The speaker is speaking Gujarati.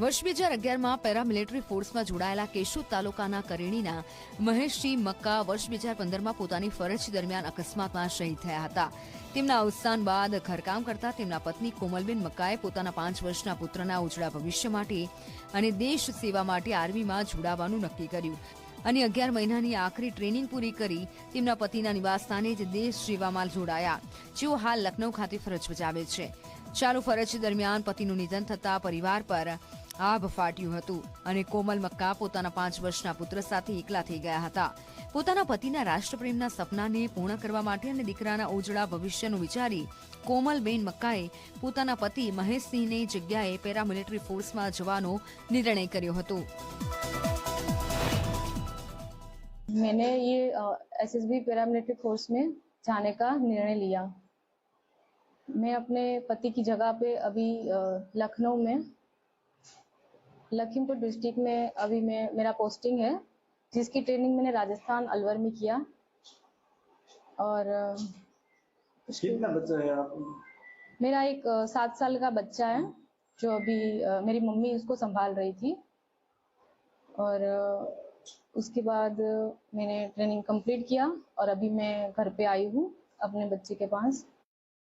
વર્ષ બે હજાર અગિયારમાં પેરામિલિટરી ફોર્સમાં જોડાયેલા કેશોદ તાલુકાના કરેણીના મહેશસિંહ મક્કા વર્ષ બે હજાર પંદરમાં પોતાની ફરજ દરમિયાન અકસ્માતમાં શહીદ થયા હતા. તેમના અવસાન બાદ ઘરકામ કરતા તેમના પત્ની કોમલબેન મક્કાએ પોતાના પાંચ વર્ષના પુત્રના ઉજળા ભવિષ્ય માટે અને દેશ સેવા માટે આર્મીમાં જોડાવાનું નક્કી કર્યું. અને અગિયાર મહિનાની આખરી ટ્રેનિંગ પૂરી કરી તેમના પતિના નિવાસસ્થાને જ દેશ સેવામાં જોડાયા. જેઓ હાલ લખનૌ ખાતે ફરજ બજાવે છે. ચાલુ ફરજ દરમિયાન પતિનું નિધન થતા પરિવાર પર આભ ફાટ્યું હતું અને કોમલ મક્કા પોતાના પાંચ વર્ષના પુત્ર સાથે એકલા થઈ ગયા હતા પોતાના પતિના રાષ્ટ્રપ્રેમના સપનાને પૂર્ણ કરવા માટે અને દીકરાના ઉજળા ભવિષ્યનું વિચારી કોમલબેન મક્કાએ પોતાના પતિ મહેશસિંહની જગ્યાએ પેરામિલિટરી ફોર્સમાં જવાનો નિર્ણય કર્યો હતો मैंने ये एसएसबी पैरामिलिट्री फोर्स में जाने का निर्णय लिया मैं अपने पति की जगह पे अभी अ, लखनऊ में लखीमपुर डिस्ट्रिक्ट में अभी मैं मेरा पोस्टिंग है जिसकी ट्रेनिंग मैंने राजस्थान अलवर में किया। और कितना बच्चा है आप? मेरा एक सात साल का बच्चा है जो अभी मेरी मम्मी उसको संभाल रही थी। और उसके बाद मैंने ट्रेनिंग कंप्लीट किया और अभी मैं घर पे आई हूँ अपने बच्चे के पास।